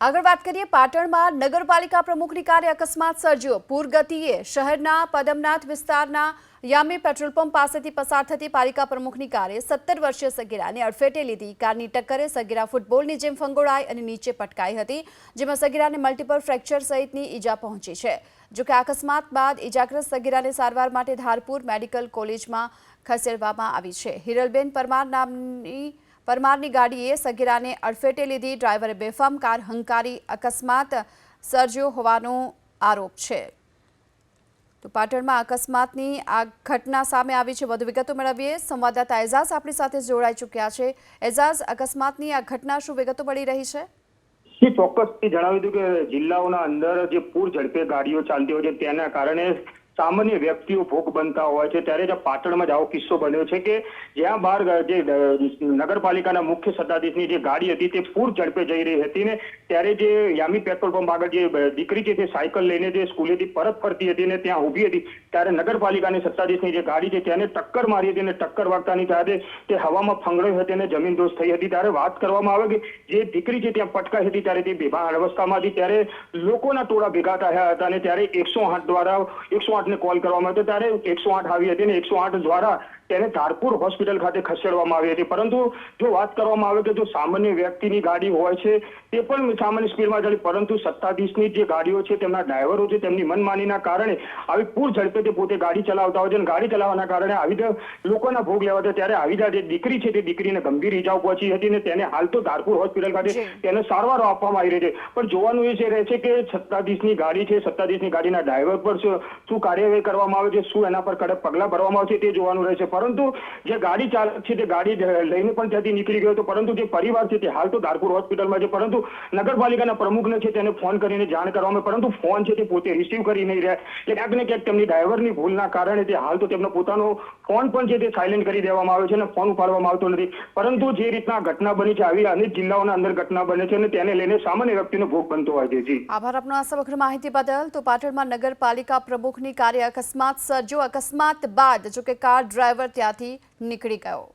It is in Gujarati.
આગળ વાત કરીએ પાટણમાં નગરપાલિકા પ્રમુખની કાર્ય અકસ્માત સર્જ્યો. પૂરગતિએ શહેરના પદમનાથ વિસ્તારના યામી પેટ્રોલ પંપ પાસેથી પસાર થતી પાલિકા પ્રમુખની કારે સત્તર વર્ષીય સગીરાને અડફેટે લીધી. કારની ટક્કરે સગીરા ફૂટબોલની જેમ ફંગોળાઈ અને નીચે પટકાઈ હતી, જેમાં સગીરાને મલ્ટિપલ ફ્રેક્ચર સહિતની ઈજા પહોંચી છે. જોકે અકસ્માત બાદ ઈજાગ્રસ્ત સગીરાને સારવાર માટે ધારપુર મેડિકલ કોલેજમાં ખસેડવામાં આવી છે. હિરલબેન પરમાર નામની પરમારની ગાડીએ સગીરાને અડફેટે લીધી. ડ્રાઈવરે બેફામ કાર હંકારી. અકસ્માત સર્જ્યો હોવાનો આરોપ છે. તો પાટણમાં અકસ્માતની આ ઘટના સામે આવી છે. વધુ વિગતો મેળવીએ. સંવાદદાતા એઝાઝ આપણી સાથે જોડાઈ ચૂક્યા છે. એઝાઝ, અકસ્માતની આ ઘટના શું વિગતો મળી રહી છે? ચોક્કસથી જણાવ્યું હતું કે જિલ્લાઓના અંદર જે પૂર ઝડપે ગાડીઓ ચાલતી હોય છે, તેના કારણે સામાન્ય વ્યક્તિઓ ભોગ બનતા હોય છે, ત્યારે જ પાટણમાં જ આવો કિસ્સો બન્યો છે કે જ્યાં બહાર જે નગરપાલિકાના મુખ્ય સત્તાધીશની જે ગાડી હતી તે પૂર ઝડપે જઈ રહી હતી ને ત્યારે જે યામી પેટ્રોલ પંપ આગળ જે દીકરી છે તે સાયકલ લઈને જે સ્કૂલેથી પરત ફરતી હતી ને ત્યાં ઊભી હતી, ત્યારે નગરપાલિકાની સત્તાધીશની જે ગાડી છે તેને ટક્કર મારી હતી અને ટક્કર વાગતાની ત્યારે તે હવામાં ફંગડાઈ હતી અને જમીન દોષ થઈ હતી. ત્યારે વાત કરવામાં આવે કે જે દીકરી છે ત્યાં પટકાઈ હતી ત્યારે તે બેભાન અવસ્થામાં હતી. ત્યારે લોકોના ટોળા ભેગા થયા હતા અને ત્યારે એકસો આઠ દ્વારા, એકસો આઠ ને કોલ કરવામાં આવ્યો ત્યારે એકસો આઠ આવી હતી અને એકસો આઠ દ્વારા તેને ધારપુર હોસ્પિટલ ખાતે ખસેડવામાં આવી હતી. પરંતુ જો વાત કરવામાં આવે કે જો સામાન્ય વ્યક્તિની ગાડી હોય છે તે પણ સામાન્ય સ્પીડમાં ચાલી પરંતુ સત્તાધીશની જે ગાડીઓ છે તેમના ડ્રાઈવરો છે તેમની મનમાનીના કારણે આવી પૂર ઝડપે તે પોતે ગાડી ચલાવતા હોય છે અને ગાડી ચલાવવાના કારણે આવી લોકોના ભોગ લેવા હતા ત્યારે આવી જે દીકરી છે તે દીકરીને ગંભીર ઈજાઓ પહોંચી હતી અને તેને હાલ તો ધારપુર હોસ્પિટલ ખાતે તેને સારવારો આપવામાં આવી રહી છે. પણ જોવાનું એ છે રહે છે કે સત્તાધીશની ગાડી છે સત્તાધીશની ગાડીના ડ્રાઈવર પર શું શું કાર્યવાહી કરવામાં આવે છે શું એના પર કડક પગલાં ભરવામાં આવશે તે જોવાનું રહેશે પરંતુ જે ગાડી ચાલક છે તે ગાડી લઈને પણ ત્યાંથી નીકળી ગયો હતો, પરંતુ જે પરિવાર છે તે હાલ તો ધારપુર હોસ્પિટલમાં છે, પરંતુ નગરપાલિકાના પ્રમુખને છે તેને ફોન કરીને જાણ કરવામાં, પરંતુ ફોન છે તે પોતે રિસીવ કરી નહીં રહ્યા. એટલે ક્યાંક ને ક્યાંક તેમની ડ્રાઈવરની ભૂલના કારણે તે હાલ તો તેમનો પોતાનો ફોન પણ છે તે સાયલેન્ટ કરી દેવામાં આવે છે અને ફોન ઉપાડવામાં આવતો નથી. પરંતુ જે રીતના ઘટના બની છે, આવી અનેક જિલ્લાઓના અંદર ઘટના બને છે અને તેને લઈને સામાન્ય વ્યક્તિનો ભોગ બનતો હોય છે. જી. આભાર આપનો આ સમગ્ર માહિતી બદલ. તો પાટણમાં નગરપાલિકા પ્રમુખની કાર્ય અકસ્માત સર્જો અકસ્માત બાદ જોકે કાર ડ્રાઈવર ત્યાંથી નીકળી ગયો.